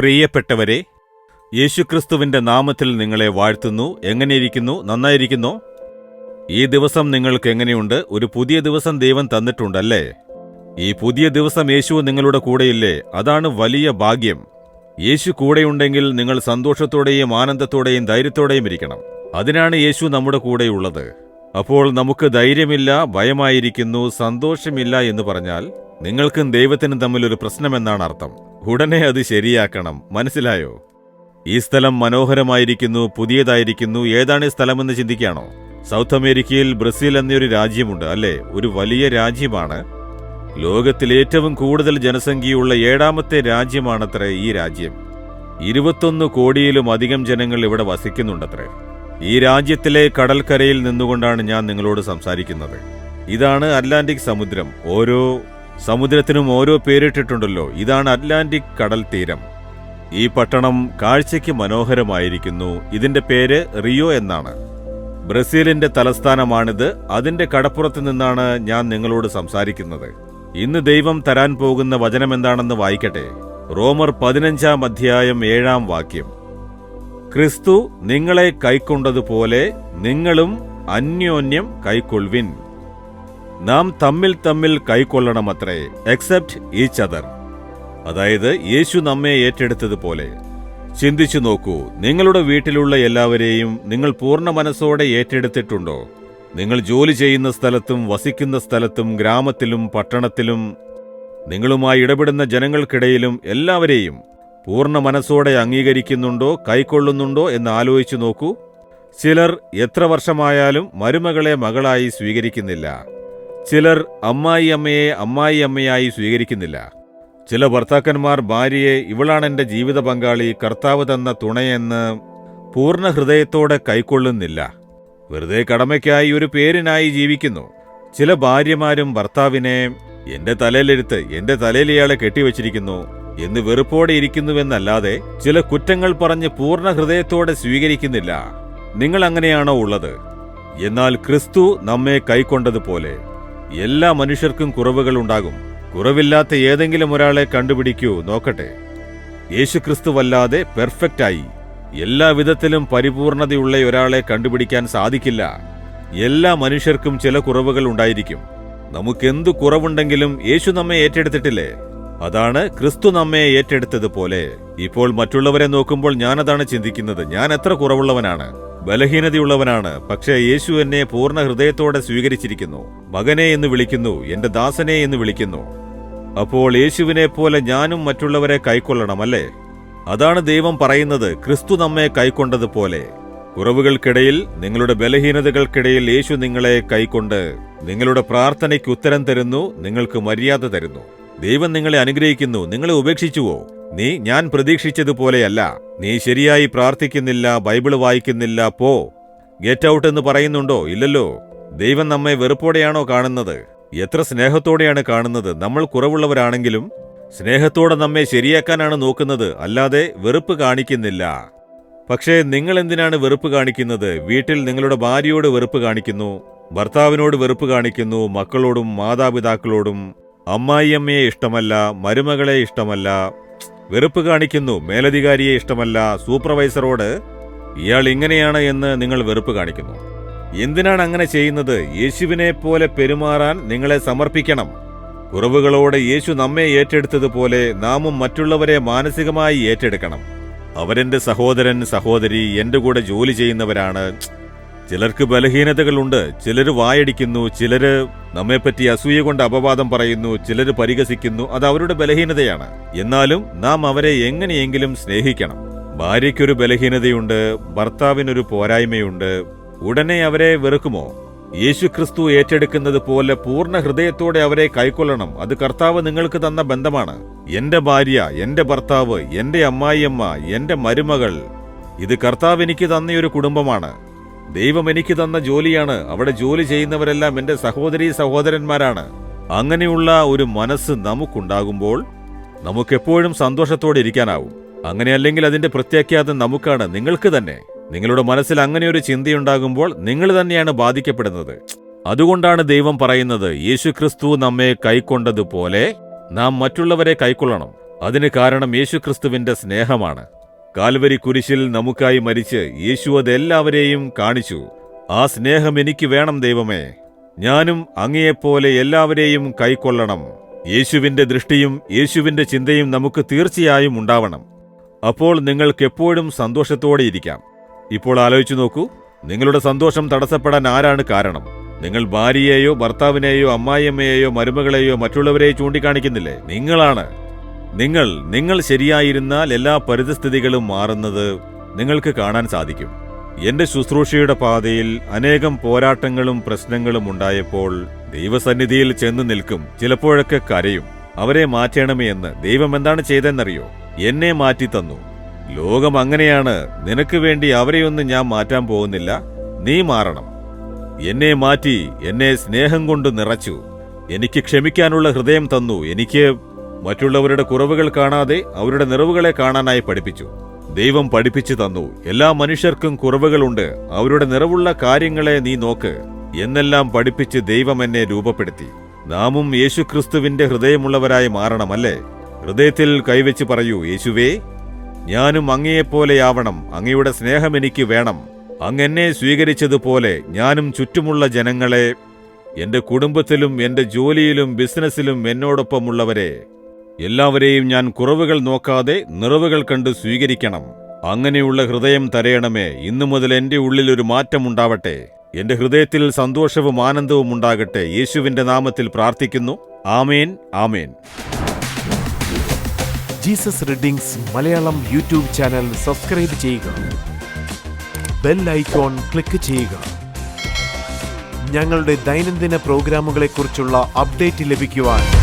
പ്രിയപ്പെട്ടവരെ യേശുക്രിസ്തുവിന്റെ നാമത്തിൽ നിങ്ങളെ വാഴ്ത്തുന്നു. എങ്ങനെയിരിക്കുന്നു? നന്നായിരിക്കുന്നു? ഈ ദിവസം നിങ്ങൾക്ക് എങ്ങനെയുണ്ട്? ഒരു പുതിയ ദിവസം ദൈവം തന്നിട്ടുണ്ടല്ലേ? ഈ പുതിയ ദിവസം യേശു നിങ്ങളുടെ കൂടെയില്ലേ? അതാണ് വലിയ ഭാഗ്യം. യേശു കൂടെയുണ്ടെങ്കിൽ നിങ്ങൾ സന്തോഷത്തോടെയും ആനന്ദത്തോടെയും ധൈര്യത്തോടെയും ഇരിക്കണം. അതിനാണ് യേശു നമ്മുടെ കൂടെയുള്ളത്. അപ്പോൾ നമുക്ക് ധൈര്യമില്ല ഭയമായിരിക്കുന്നു സന്തോഷമില്ല എന്ന് പറഞ്ഞാൽ നിങ്ങൾക്കും ദൈവത്തിനും തമ്മിൽ ഒരു പ്രശ്നമെന്നാണ് അർത്ഥം. ഉടനെ അത് ശരിയാക്കണം. മനസ്സിലായോ? ഈ സ്ഥലം മനോഹരമായിരിക്കുന്നു പുതിയതായിരിക്കുന്നു. ഏതാണ് ഈ സ്ഥലമെന്ന് ചിന്തിക്കുകയാണോ? സൗത്ത് അമേരിക്കയിൽ ബ്രസീൽ എന്നൊരു രാജ്യമുണ്ട് അല്ലേ? ഒരു വലിയ രാജ്യമാണ്. ലോകത്തിൽ ഏറ്റവും കൂടുതൽ ജനസംഖ്യയുള്ള ഏഴാമത്തെ രാജ്യമാണത്രേ ഈ രാജ്യം. ഇരുപത്തൊന്ന് കോടിയിലും അധികം ജനങ്ങൾ ഇവിടെ വസിക്കുന്നുണ്ടത്രേ. ഈ രാജ്യത്തിലെ കടൽക്കരയിൽ നിന്നുകൊണ്ടാണ് ഞാൻ നിങ്ങളോട് സംസാരിക്കുന്നത്. ഇതാണ് അറ്റ്ലാന്റിക് സമുദ്രം. ഓരോ സമുദ്രത്തിനും ഓരോ പേരിട്ടിട്ടുണ്ടല്ലോ. ഇതാണ് അറ്റ്ലാന്റിക് കടൽ തീരം. ഈ പട്ടണം കാഴ്ചയ്ക്ക് മനോഹരമായിരിക്കുന്നു. ഇതിന്റെ പേര് റിയോ എന്നാണ്. ബ്രസീലിന്റെ തലസ്ഥാനമാണിത്. അതിന്റെ കടപ്പുറത്ത് നിന്നാണ് ഞാൻ നിങ്ങളോട് സംസാരിക്കുന്നത്. ഇന്ന് ദൈവം തരാൻ പോകുന്ന വചനം എന്താണെന്ന് വായിക്കട്ടെ. റോമർ പതിനഞ്ചാം അധ്യായം ഏഴാം വാക്യം. ക്രിസ്തു നിങ്ങളെ കൈക്കൊണ്ടതുപോലെ നിങ്ങളും അന്യോന്യം കൈക്കൊള്ളുവിൻ. നാം തമ്മിൽ തമ്മിൽ കൈക്കൊള്ളണമത്രേ എക്സെപ്റ്റ് ഈച്ച് അതർ അതായത് യേശു നമ്മെ ഏറ്റെടുത്തതുപോലെ. ചിന്തിച്ചു നോക്കൂ നിങ്ങളുടെ വീട്ടിലുള്ള എല്ലാവരെയും നിങ്ങൾ പൂർണ മനസ്സോടെ ഏറ്റെടുത്തിട്ടുണ്ടോ? നിങ്ങൾ ജോലി ചെയ്യുന്ന സ്ഥലത്തും വസിക്കുന്ന സ്ഥലത്തും ഗ്രാമത്തിലും പട്ടണത്തിലും നിങ്ങളുമായി ഇടപെടുന്ന ജനങ്ങൾക്കിടയിലും എല്ലാവരെയും പൂർണ മനസ്സോടെ അംഗീകരിക്കുന്നുണ്ടോ കൈക്കൊള്ളുന്നുണ്ടോ എന്ന് ആലോചിച്ചു നോക്കൂ. ചിലർ എത്ര വർഷമായാലും മരുമകളെ മകളായി സ്വീകരിക്കുന്നില്ല. ചിലർ അമ്മായി അമ്മയെ അമ്മായി അമ്മയായി സ്വീകരിക്കുന്നില്ല. ചില ഭർത്താക്കന്മാർ ഭാര്യയെ ഇവളാണ് എന്റെ ജീവിത പങ്കാളി കർത്താവ് തന്ന തുണയെന്ന് പൂർണ ഹൃദയത്തോടെ കൈക്കൊള്ളുന്നില്ല. വെറുതെ കടമയ്ക്കായി ഒരു പേരിനായി ജീവിക്കുന്നു. ചില ഭാര്യമാരും ഭർത്താവിനെ എന്റെ തലയിലെടുത്ത് എന്റെ തലയിൽ ഇയാളെ കെട്ടിവച്ചിരിക്കുന്നു എന്ന് വെറുപ്പോടെ ഇരിക്കുന്നുവെന്നല്ലാതെ ചില കുറ്റങ്ങൾ പറഞ്ഞ് പൂർണ ഹൃദയത്തോടെ സ്വീകരിക്കുന്നില്ല. നിങ്ങൾ അങ്ങനെയാണോ ഉള്ളത്? എന്നാൽ ക്രിസ്തു നമ്മെ കൈക്കൊണ്ടതുപോലെ. എല്ലാ മനുഷ്യർക്കും കുറവുകൾ ഉണ്ടാകും. കുറവില്ലാത്ത ഏതെങ്കിലും ഒരാളെ കണ്ടുപിടിക്കൂ നോക്കട്ടെ. യേശുക്രിസ്തുവല്ലാതെ പെർഫെക്റ്റായി. എല്ലാ വിധത്തിലും പരിപൂർണതയുള്ള ഒരാളെ കണ്ടുപിടിക്കാൻ സാധിക്കില്ല. എല്ലാ മനുഷ്യർക്കും ചില കുറവുകൾ ഉണ്ടായിരിക്കും. നമുക്കെന്തു കുറവുണ്ടെങ്കിലും യേശു നമ്മെ ഏറ്റെടുത്തിട്ടില്ലേ? അതാണ് ക്രിസ്തു നമ്മെ ഏറ്റെടുത്തതുപോലെ. ഇപ്പോൾ മറ്റുള്ളവരെ നോക്കുമ്പോൾ ഞാനതാണ് ചിന്തിക്കുന്നത്. ഞാൻ എത്ര കുറവുള്ളവനാണ്. ബലഹീനതയുള്ളവനാണ്. പക്ഷേ യേശു എന്നെ പൂർണ ഹൃദയത്തോടെ സ്വീകരിച്ചിരിക്കുന്നു. മകനെ എന്ന് വിളിക്കുന്നു. എന്റെ ദാസനെ എന്ന് വിളിക്കുന്നു. അപ്പോൾ യേശുവിനെ പോലെ ഞാനും മറ്റുള്ളവരെ കൈക്കൊള്ളണം അല്ലേ അതാണ് ദൈവം പറയുന്നത്. ക്രിസ്തു നമ്മെ കൈക്കൊണ്ടതുപോലെ. കുറവുകൾക്കിടയിൽ നിങ്ങളുടെ ബലഹീനതകൾക്കിടയിൽ യേശു നിങ്ങളെ കൈക്കൊണ്ട് നിങ്ങളുടെ പ്രാർത്ഥനയ്ക്ക് ഉത്തരം തരുന്നു നിങ്ങൾക്ക് മര്യാദ തരുന്നു. ദൈവം നിങ്ങളെ അനുഗ്രഹിക്കുന്നു നിങ്ങളെ ഉപേക്ഷിച്ചുവോ? നീ ഞാൻ പ്രതീക്ഷിച്ചതുപോലെയല്ല. നീ ശരിയായി പ്രാർത്ഥിക്കുന്നില്ല ബൈബിൾ വായിക്കുന്നില്ല പോ. ഗെറ്റ് ഔട്ട് എന്ന് പറയുന്നുണ്ടോ? ഇല്ലല്ലോ. ദൈവം നമ്മെ വെറുപ്പോടെയാണോ കാണുന്നത്? എത്ര സ്നേഹത്തോടെയാണ് കാണുന്നത്? നമ്മൾ കുറവുള്ളവരാണെങ്കിലും സ്നേഹത്തോടെ നമ്മെ ശരിയാക്കാനാണ് നോക്കുന്നത്. അല്ലാതെ വെറുപ്പ് കാണിക്കുന്നില്ല. പക്ഷേ നിങ്ങൾ എന്തിനാണ് വെറുപ്പ് കാണിക്കുന്നത്? വീട്ടിൽ നിങ്ങളുടെ ഭാര്യയോട് വെറുപ്പ് കാണിക്കുന്നു ഭർത്താവിനോട് വെറുപ്പ് കാണിക്കുന്നു മക്കളോടും മാതാപിതാക്കളോടും. അമ്മായിയമ്മയെ ഇഷ്ടമല്ല മരുമകളെ ഇഷ്ടമല്ല വെറുപ്പ് കാണിക്കുന്നു മേലധികാരിയെ ഇഷ്ടമല്ല സൂപ്പർവൈസറോട് ഇയാൾ ഇങ്ങനെയാണ് എന്ന് നിങ്ങൾ വെറുപ്പ് കാണിക്കുന്നു. എന്തിനാണ് അങ്ങനെ ചെയ്യുന്നത്? യേശുവിനെ പോലെ പെരുമാറാൻ നിങ്ങളെ സമർപ്പിക്കണം. കുറവുകളോടെ യേശു നമ്മെ ഏറ്റെടുത്തതുപോലെ നാമും മറ്റുള്ളവരെ മാനസികമായി ഏറ്റെടുക്കണം. അവരെന്റെ സഹോദരൻ സഹോദരി എന്റെ കൂടെ ജോലി ചെയ്യുന്നവരാണ്. ചിലർക്ക് ബലഹീനതകളുണ്ട് ചിലർ വായടിക്കുന്നു ചിലർ നമ്മെപ്പറ്റി അസൂയ കൊണ്ട് അപവാദം പറയുന്നു ചിലർ പരിഹസിക്കുന്നു അത് അവരുടെ ബലഹീനതയാണ്. എന്നാലും നാം അവരെ എങ്ങനെയെങ്കിലും സ്നേഹിക്കണം. ഭാര്യയ്ക്കൊരു ബലഹീനതയുണ്ട് ഭർത്താവിനൊരു പോരായ്മയുണ്ട് ഉടനെ അവരെ വെറുക്കുമോ? യേശുക്രിസ്തു ഏറ്റെടുക്കുന്നത് പോലെ പൂർണ ഹൃദയത്തോടെ അവരെ കൈക്കൊള്ളണം അത് കർത്താവ് നിങ്ങൾക്ക് തന്ന ബന്ധമാണ്. എന്റെ ഭാര്യ എന്റെ ഭർത്താവ് എന്റെ അമ്മായിയമ്മ എന്റെ മരുമകൾ ഇത് കർത്താവ് എനിക്ക് തന്നയൊരു കുടുംബമാണ്. ദൈവം എനിക്ക് തന്ന ജോലിയാണ്. അവിടെ ജോലി ചെയ്യുന്നവരെല്ലാം എന്റെ സഹോദരി സഹോദരന്മാരാണ്. അങ്ങനെയുള്ള ഒരു മനസ്സ് നമുക്കുണ്ടാകുമ്പോൾ നമുക്കെപ്പോഴും സന്തോഷത്തോടെ ഇരിക്കാനാവും. അങ്ങനെയല്ലെങ്കിൽ അതിന്റെ പ്രത്യാഖ്യാതം നമുക്കാണ്. നിങ്ങൾക്ക് തന്നെ. നിങ്ങളുടെ മനസ്സിൽ അങ്ങനെ ഒരു ചിന്തയുണ്ടാകുമ്പോൾ നിങ്ങൾ തന്നെയാണ് ബാധിക്കപ്പെടുന്നത്. അതുകൊണ്ടാണ് ദൈവം പറയുന്നത് യേശുക്രിസ്തു നമ്മെ കൈക്കൊണ്ടതുപോലെ നാം മറ്റുള്ളവരെ കൈക്കൊള്ളണം. അതിന് കാരണം യേശുക്രിസ്തുവിന്റെ സ്നേഹമാണ്. കാൽവരി കുരിശിൽ നമുക്കായി മരിച്ച് യേശു അതെല്ലാവരെയും കാണിച്ചു. ആ സ്നേഹം എനിക്ക് വേണം ദൈവമേ. ഞാനും അങ്ങയെപ്പോലെ എല്ലാവരെയും കൈക്കൊള്ളണം. യേശുവിന്റെ ദൃഷ്ടിയും യേശുവിന്റെ ചിന്തയും നമുക്ക് തീർച്ചയായും ഉണ്ടാവണം. അപ്പോൾ നിങ്ങൾക്ക് എപ്പോഴും സന്തോഷത്തോടെ ഇരിക്കാം. ഇപ്പോൾ ആലോചിച്ചു നോക്കൂ നിങ്ങളുടെ സന്തോഷം തടസ്സപ്പെടാൻ ആരാണ് കാരണം? നിങ്ങൾ ഭാര്യയെയോ ഭർത്താവിനെയോ അമ്മായിയമ്മയെയോ മരുമകളെയോ മറ്റുള്ളവരെയോ ചൂണ്ടിക്കാണിക്കുന്നില്ലേ? നിങ്ങളാണ്. നിങ്ങൾ നിങ്ങൾ ശരിയായിരുന്നാൽ എല്ലാ പരിതസ്ഥിതികളും മാറുന്നത് നിങ്ങൾക്ക് കാണാൻ സാധിക്കും. എന്റെ ശുശ്രൂഷയുടെ പാതയിൽ അനേകം പോരാട്ടങ്ങളും പ്രശ്നങ്ങളും ഉണ്ടായപ്പോൾ ദൈവസന്നിധിയിൽ ചെന്ന് നിൽക്കും ചിലപ്പോഴൊക്കെ കരയും. അവരെ മാറ്റണമേ എന്ന് ദൈവം എന്താണ് ചെയ്തെന്നറിയോ എന്നെ മാറ്റി തന്നു. ലോകം അങ്ങനെയാണ്. നിനക്ക് വേണ്ടി അവരെയൊന്നും ഞാൻ മാറ്റാൻ പോകുന്നില്ല. നീ മാറണം. എന്നെ മാറ്റി എന്നെ സ്നേഹം കൊണ്ട് നിറച്ചു. എനിക്ക് ക്ഷമിക്കാനുള്ള ഹൃദയം തന്നു. എനിക്ക് മറ്റുള്ളവരുടെ കുറവുകൾ കാണാതെ അവരുടെ നിറവുകളെ കാണാനായി പഠിപ്പിച്ചു. ദൈവം പഠിപ്പിച്ചു തന്നു. എല്ലാ മനുഷ്യർക്കും കുറവുകളുണ്ട്. അവരുടെ നിറവുള്ള കാര്യങ്ങളെ നീ നോക്ക്. എന്നെല്ലാം പഠിപ്പിച്ച് ദൈവം എന്നെ രൂപപ്പെടുത്തി. നാമും യേശുക്രിസ്തുവിന്റെ ഹൃദയമുള്ളവരായി മാറണമല്ലേ? ഹൃദയത്തിൽ കൈവച്ച് പറയൂ യേശുവേ ഞാനും അങ്ങയെപ്പോലെയാവണം. അങ്ങയുടെ സ്നേഹം എനിക്ക് വേണം. അങ്ങെന്നെ സ്വീകരിച്ചതുപോലെ ഞാനും ചുറ്റുമുള്ള ജനങ്ങളെ എന്റെ കുടുംബത്തിലും എന്റെ ജോലിയിലും ബിസിനസ്സിലും എന്നോടൊപ്പമുള്ളവരെ എല്ലാവരെയും ഞാൻ കുറവുകൾ നോക്കാതെ നിറവുകൾ കണ്ട് സ്വീകരിക്കണം. അങ്ങനെയുള്ള ഹൃദയം തരയണമേ. ഇന്നു മുതൽ എന്റെ ഉള്ളിൽ ഒരു മാറ്റമുണ്ടാവട്ടെ എന്റെ ഹൃദയത്തിൽ സന്തോഷവും ആനന്ദവും ഉണ്ടാകട്ടെ. യേശുവിന്റെ നാമത്തിൽ പ്രാർത്ഥിക്കുന്നു. ആമേൻ ആമേൻ. Jesus readings Malayalam YouTube channel subscribe ചെയ്യുക. ബെൽ ഐക്കോൺ ക്ലിക്ക് ചെയ്യുക. ഞങ്ങളുടെ ദൈനംദിന പ്രോഗ്രാമുകളെക്കുറിച്ചുള്ള അപ്ഡേറ്റ് ലഭിക്കുവാൻ